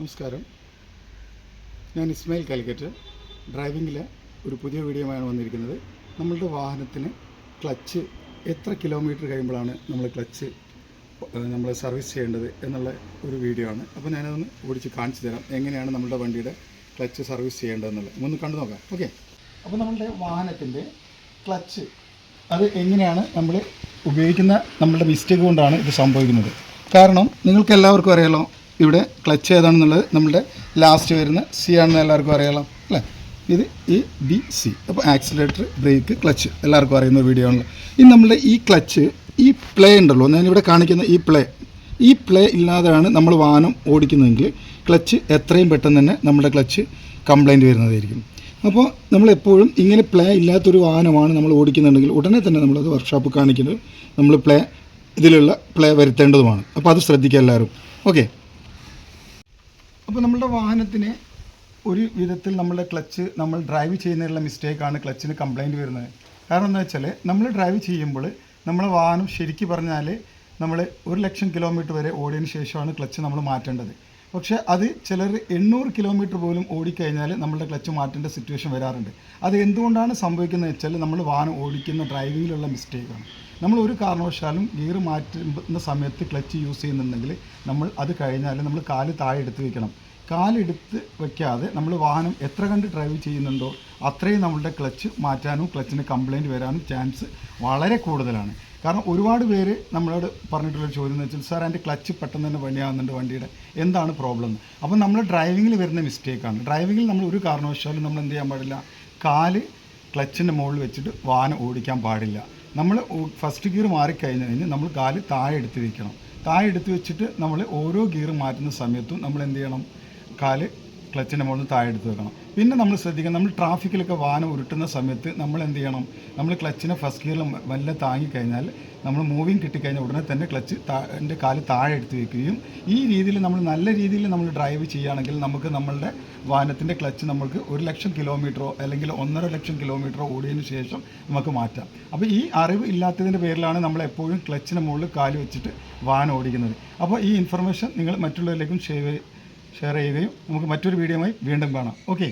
നമസ്കാരം. ഞാൻ ഇസ്മായിൽ കാലിക്കറ്റ്. ഡ്രൈവിങ്ങിലെ ഒരു പുതിയ വീഡിയോയാണ് വന്നിരിക്കുന്നത്. നമ്മളുടെ വാഹനത്തിന് ക്ലച്ച് എത്ര കിലോമീറ്റർ കഴിയുമ്പോഴാണ് നമ്മൾ ക്ലച്ച് നമ്മൾ സർവീസ് ചെയ്യേണ്ടത് എന്നുള്ള ഒരു വീഡിയോ ആണ്. അപ്പോൾ ഞാനതൊന്ന് ഓടിച്ച് കാണിച്ചു തരാം. എങ്ങനെയാണ് നമ്മുടെ വണ്ടിയുടെ ക്ലച്ച് സർവീസ് ചെയ്യേണ്ടതെന്നുള്ളത്. ഒന്ന് കണ്ടു നോക്കാം. ഓക്കെ. അപ്പോൾ നമ്മളുടെ വാഹനത്തിന്റെ ക്ലച്ച് അത് എങ്ങനെയാണ് നമ്മൾ ഉപയോഗിക്കുന്ന നമ്മളുടെ മിസ്റ്റേക്ക് കൊണ്ടാണ് ഇത് സംഭവിക്കുന്നത്. കാരണം നിങ്ങൾക്ക് എല്ലാവർക്കും അറിയാലോ ഇവിടെ ക്ലച്ച് ഏതാണെന്നുള്ളത് നമ്മുടെ ലാസ്റ്റ് വരുന്ന സി ആണെന്ന് എല്ലാവർക്കും അറിയാം അല്ലേ? ഇത് എ ബി സി അപ്പോൾ ആക്സിലേറ്റർ ബ്രേക്ക് ക്ലച്ച് എല്ലാവർക്കും അറിയുന്ന ഒരു വീഡിയോ ആണല്ലോ. ഇനി നമ്മുടെ ഈ ക്ലച്ച് ഈ പ്ലേ ഉണ്ടല്ലോ ഞാനിവിടെ കാണിക്കുന്ന ഈ പ്ലേ ഈ പ്ലേ ഇല്ലാതെയാണ് നമ്മൾ വാഹനം ഓടിക്കുന്നതെങ്കിൽ ക്ലച്ച് എത്രയും പെട്ടെന്ന് തന്നെ നമ്മുടെ ക്ലച്ച് കംപ്ലൈന്റ് വരുന്നതായിരിക്കും. അപ്പോൾ നമ്മൾ എപ്പോഴും ഇങ്ങനെ പ്ലേ ഇല്ലാത്തൊരു വാഹനമാണ് നമ്മൾ ഓടിക്കുന്നുണ്ടെങ്കിൽ ഉടനെ തന്നെ നമ്മളത് വർക്ക്ഷോപ്പ് കാണിക്കുന്നത് നമ്മൾ പ്ലേ ഇതിലുള്ള പ്ലേ വരുത്തേണ്ടതുമാണ്. അപ്പോൾ അത് ശ്രദ്ധിക്കുക എല്ലാവരും. ഓക്കെ അപ്പോൾ നമ്മളുടെ വാഹനത്തിന് ഒരു വിധത്തിൽ നമ്മളുടെ ക്ലച്ച് നമ്മൾ ഡ്രൈവ് ചെയ്യുന്നതിലുള്ള മിസ്റ്റേക്കാണ് ക്ലച്ചിന് കംപ്ലൈന്റ് വരുന്നത്. കാരണം എന്താ വെച്ചാൽ നമ്മൾ ഡ്രൈവ് ചെയ്യുമ്പോൾ നമ്മളെ വാഹനം ശരിക്കും പറഞ്ഞാൽ നമ്മൾ ഒരു ലക്ഷം കിലോമീറ്റർ വരെ ഓടിയതിന് ശേഷമാണ് ക്ലച്ച് നമ്മൾ മാറ്റേണ്ടത്. പക്ഷേ അത് ചിലർ എണ്ണൂറ് കിലോമീറ്റർ പോലും ഓടിക്കഴിഞ്ഞാൽ നമ്മളുടെ ക്ലച്ച് മാറ്റേണ്ട സിറ്റുവേഷൻ വരാറുണ്ട്. അത് എന്തുകൊണ്ടാണ് സംഭവിക്കുന്നത് വെച്ചാൽ നമ്മൾ വാഹനം ഓടിക്കുന്ന ഡ്രൈവിങ്ങിലുള്ള മിസ്റ്റേക്കാണ് നമ്മൾ ഒരു കാരണവശാലും ഗിയർ മാറ്റുന്ന സമയത്ത് ക്ലച്ച് യൂസ് ചെയ്യുന്നുണ്ടെങ്കിൽ നമ്മൾ അത് കഴിഞ്ഞാൽ നമ്മൾ കാൽ താഴെ എടുത്ത് വെക്കണം. കാലെടുത്ത് വയ്ക്കാതെ നമ്മൾ വാഹനം എത്ര കണ്ട് ഡ്രൈവ് ചെയ്യുന്നുണ്ടോ അത്രയും നമ്മളുടെ ക്ലച്ച് മാറ്റാനും ക്ലച്ചിന് കംപ്ലൈന്റ് വരാനും ചാൻസ് വളരെ കൂടുതലാണ്. കാരണം ഒരുപാട് പേര് നമ്മളോട് പറഞ്ഞിട്ടുള്ള ചോദ്യം എന്ന് വെച്ചാൽ സാർ എന്റെ ക്ലച്ച് പെട്ടെന്ന് തന്നെ പണിയാവുന്നുണ്ട് വണ്ടിയുടെ. എന്താണ് പ്രോബ്ലം അപ്പോൾ നമ്മൾ ഡ്രൈവിങ്ങിൽ വരുന്ന മിസ്റ്റേക്കാണ് ഡ്രൈവിങ്ങിൽ നമ്മൾ ഒരു കാരണവശാലും നമ്മൾ എന്ത് ചെയ്യാൻ പാടില്ല. കാൽ ക്ലച്ചിന്റെ മുകളിൽ വെച്ചിട്ട് വാഹനം ഓടിക്കാൻ പാടില്ല. നമ്മൾ ഫസ്റ്റ് ഗിയർ മാറിക്കഴിഞ്ഞ് കഴിഞ്ഞ് നമ്മൾ കാൽ താഴെ എടുത്ത് വയ്ക്കണം താഴെ എടുത്ത് വെച്ചിട്ട് നമ്മൾ ഓരോ ഗിയർ മാറ്റുന്ന സമയത്തും നമ്മൾ എന്ത് ചെയ്യണം? കാൽ ക്ലച്ചിന്റെ മുകളിൽ താഴെ എടുത്ത് വെക്കണം. പിന്നെ നമ്മൾ ശ്രദ്ധിക്കണം നമ്മൾ ട്രാഫിക്കിലൊക്കെ വാഹനം ഉരുട്ടുന്ന സമയത്ത് നമ്മൾ എന്ത് ചെയ്യണം? നമ്മൾ ക്ലച്ചിനെ ഫസ്റ്റ് ഗിയറിൽ വല്ല താങ്ങിക്കഴിഞ്ഞാൽ നമ്മൾ മൂവിങ് കിട്ടിക്കഴിഞ്ഞാൽ ഉടനെ തന്നെ ക്ലച്ച് എന്റെ കാൽ താഴെ എടുത്ത് വെക്കുകയും ഈ രീതിയിൽ നമ്മൾ നല്ല രീതിയിൽ നമ്മൾ ഡ്രൈവ് ചെയ്യുകയാണെങ്കിൽ നമുക്ക് നമ്മളുടെ വാഹനത്തിന്റെ ക്ലച്ച് നമുക്ക് ഒരു ലക്ഷം കിലോമീറ്ററോ അല്ലെങ്കിൽ ഒന്നര ലക്ഷം കിലോമീറ്ററോ ഓടിയതിന് ശേഷം നമുക്ക് മാറ്റാം. അപ്പോൾ ഈ അറിവ് ഇല്ലാത്തതിന്റെ പേരിലാണ് നമ്മൾ എപ്പോഴും ക്ലച്ചിന് മുകളിൽ കാൽ വെച്ചിട്ട് വാഹനം ഓടിക്കുന്നത്. അപ്പോൾ ഈ ഇൻഫർമേഷൻ നിങ്ങൾ മറ്റുള്ളവരിലേക്കും ഷെയർ ഷെയർ ചെയ്യുകയും നമുക്ക് മറ്റൊരു വീഡിയോയുമായി വീണ്ടും കാണാം. ഓക്കെ.